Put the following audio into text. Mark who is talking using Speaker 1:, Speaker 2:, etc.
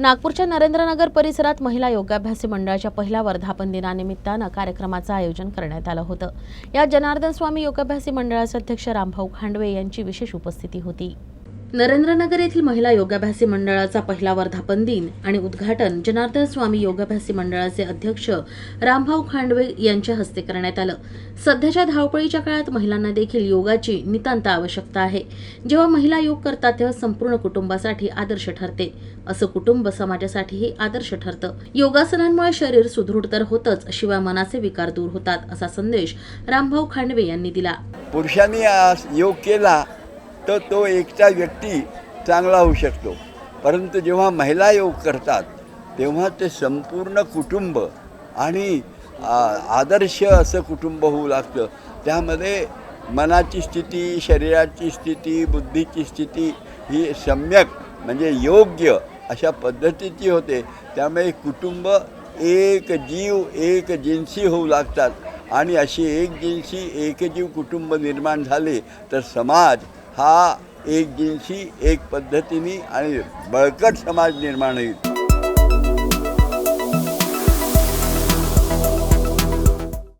Speaker 1: नागपूरच्या नरेंद्रनगर परिसरात महिला योगाभ्यासी मंडळाच्या पहिल्या वर्धापन दिनानिमित्तानं कार्यक्रमाचं आयोजन करण्यात आलं होतं. या जनार्दन स्वामी योगाभ्यासी मंडळाचे अध्यक्ष रामभाऊ खांडवे यांची विशेष उपस्थिती होती. नरेंद्रनगर येथील महिला योगाभ्यासी मंडळाचा पहिला वर्धापन दिन आणि उद्घाटन जनार्दन स्वामी योगाभ्यासी मंडळाचे अध्यक्ष रामभाऊ खांडवे यांच्या हस्ते करण्यात आलं. सध्याच्या धावपळीच्या काळात महिलांना देखील योगाची नितांत आवश्यकता आहे. जेव्हा महिला योग करतात तेव्हा संपूर्ण कुटुंबासाठी आदर्श ठरते. असं कुटुंब समाजासाठीही आदर्श ठरतं. योगासनांमुळे शरीर सुदृढ तर होतच शिवाय मनाचे विकार दूर होतात असा संदेश रामभाऊ खांडवे यांनी दिला.
Speaker 2: पुरुषांनी योग केला तर तो एकटा व्यक्ती चांगला होऊ शकतो. परंतु जेव्हा महिला योग करतात तेव्हा ते संपूर्ण कुटुंब आणि आ, आदर्श असं कुटुंब होऊ लागतं. त्यामध्ये मनाची स्थिती शरीराची स्थिती बुद्धीची स्थिती ही सम्यक म्हणजे योग्य अशा पद्धतीची होते. त्यामुळे कुटुंब एक जीव एक जिन्सी होऊ लागतात. आणि अशी एक जिन्सी एकजीव कुटुंब निर्माण झाले तर समाज हा एक जिन्सी एक पद्धतीने आणि बळकट समाज निर्माण होईल.